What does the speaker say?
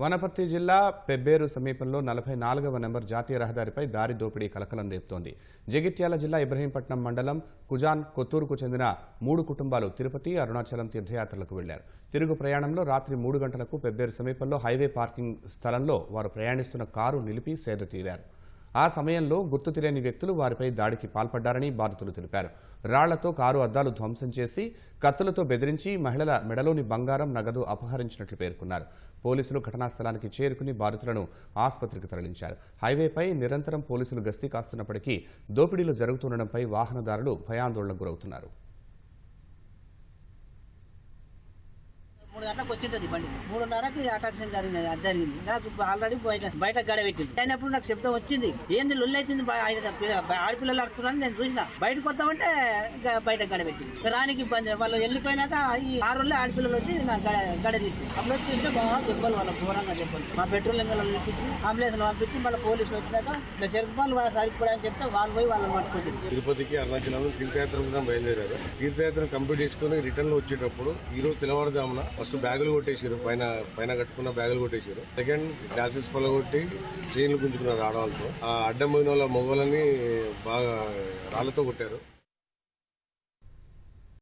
వనపర్తి జిల్లా పెబ్బేరు సమీపంలో నలభై నాలుగవ నెంబర్ జాతీయ రహదారిపై దారి దోపిడీ కలకలం రేపుతోంది. జగిత్యాల జిల్లా ఇబ్రహీంపట్నం మండలం కుజాన్ కొత్తూరుకు చెందిన మూడు కుటుంబాలు తిరుపతి అరుణాచలం తీర్థయాత్రలకు వెళ్ళారు. తిరుగు ప్రయాణంలో రాత్రి మూడు గంటలకు పెబ్బేరు సమీపంలో హైవే పార్కింగ్ స్థలంలో వారు ప్రయాణిస్తున్న కారు నిలిపి సేద తీరారు. ఆ సమయంలో గుర్తు తెలియని వ్యక్తులు వారిపై దాడికి పాల్పడ్డారని బాధితులు తెలిపారు. రాళ్ళతో కారు అద్దాలు ధ్వంసం చేసి కత్తులతో బెదిరించి మహిళల మెడలోని బంగారం నగదు అపహరించినట్లు పేర్కొన్నారు. పోలీసులు ఘటనా స్థలానికి చేరుకుని బాధితులను ఆసుపత్రికి తరలించారు. హైవేపై నిరంతరం పోలీసులు గస్తీ కాస్తున్నప్పటికీ దోపిడీలు జరుగుతుండటంపై వాహనదారులు భయాందోళనకు గురవుతున్నారు మూడు గంటలకు వచ్చింటది బండి. మూడున్నరకి అటాక్షన్ జరిగినది అది జరిగింది. నాకు ఆల్రెడీ బయట బయట గడబెట్టింది. అయినప్పుడు నాకు శబ్దం వచ్చింది. ఏంది లొల్లైతుంది ఆడపిల్లలు అడుగుతున్నాను నేను చూసిన. బయటకు వద్దామంటే బయట గడబెట్టింది. రానికి ఇబ్బంది. వాళ్ళు వెళ్ళిపోయినాక ఈ ఆరు ఆడపిల్లలు వచ్చి నా గడ తీసి. అప్పుడు తీస్తే బాగా దెబ్బలు వాళ్ళ ఘోరంగా దెబ్బలు. మా పెట్రోల్ ఎంగలను పిలిపించి అంబులెన్స్ పంపించి మళ్ళీ పోలీసులు వచ్చినాక ఇట్లా వాళ్ళ సరిపోయాయని చెప్తే వాళ్ళు పోయి వాళ్ళని పట్టుకుంటుంది తిరుపతికి అరుణాచలం తీర్థయాత్ర బయలుదేరారు. తీర్థయాత్ర కంప్లీట్ చేసుకుని రిటర్న్ వచ్చేటప్పుడు ఈ రోజు తెల్లవారుజామున ఫస్ట్ బ్యాగులు కొట్టేసారు పైన పైన కట్టుకున్న బ్యాగులు కొట్టేసారు సెకండ్ గ్లాసెస్ పలగొట్టి చైన్లు గుంజుకున్నారు ఆడవాళ్ళతో. ఆ అడ్డం పోయిన వాళ్ళ మొగలని బాగా రాళ్ళతో కొట్టారు.